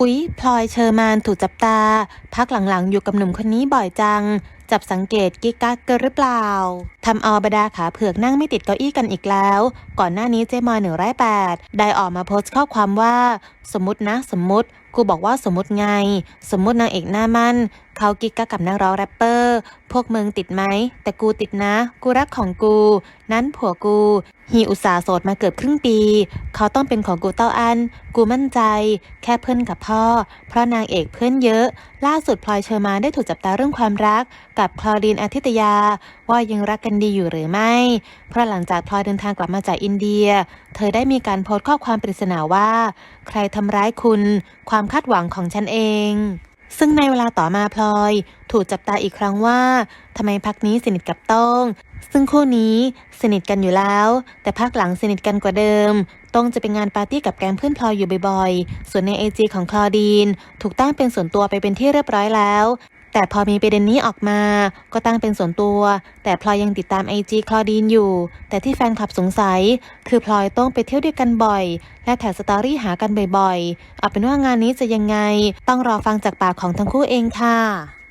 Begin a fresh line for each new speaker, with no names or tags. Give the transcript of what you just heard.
อุ๊ย พลอยเชอร์มานถูกจับตา พักหลังๆ อยู่กับหนุ่มคนนี้บ่อยจังจับสังเกตกิ๊กกักกันหรือเปล่าทำเอาบรรดาขาเผือกนั่งไม่ติดเก้าอี้กันอีกแล้ว ก่อนหน้านี้เจมอยหนึ่งร้อยแปดได้ออกมาโพสต์ข้อความว่า สมมตินะสมมติกูบอกว่าสมมติไง สมมตินางเอกหน้ามั่นเขากิ๊กกักกับนักร้องแรปเปอร์ พวกมึงติดไหม แต่กูติดนะ กูรักของกู นั้นผัวกูฮีอุตสาโสดมาเกือบครึ่งปี เขาต้องเป็นของกูเต้าอัน กูมั่นใจ แค่เพื่อนกับพ่อ เพราะนางเอกเพื่อนเยอะ ล่าสุดพลอยเชอร์มานได้ถูกจับตาเรื่องความรักกับคลอรีนอาทิตยา ว่ายังรักกันดีอยู่หรือไม่ เพราะหลังจากพลอยเดินทางกลับมาจากอินเดีย เธอได้มีการโพสต์ข้อความปริศนาว่า ใครทำร้ายคุณ ความคาดหวังของฉันเอง ซึ่งในเวลาต่อมาพลอย ถูกจับตาอีกครั้งว่าทำไมพักนี้สนิทกับต้งซึ่งคู่นี้สนิทกันอยู่แล้ว แต่พักหลังสนิทกันกว่าเดิมต้งจะไปงานปาร์ตี้กับแก๊งเพื่อนพลอยอยู่บ่อยๆ ส่วนในไอจีของคลอดีน ถูกตั้งเป็นส่วนตัวไปเป็นที่เรียบร้อยแล้ว แต่พอมีประเด็นนี้ออกมา ก็ตั้งเป็นส่วนตัว แต่พลอยยังติดตามไอจีคลอดีนอยู่ แต่ที่แฟนคลับสงสัย คือพลอยต้องไปเที่ยวด้วยกันบ่อย และแท็กสตอรี่หากันบ่อยๆ เอาเป็นว่างานนี้จะยังไง ต้องรอฟังจากปากของทั้งคู่เองค่ะ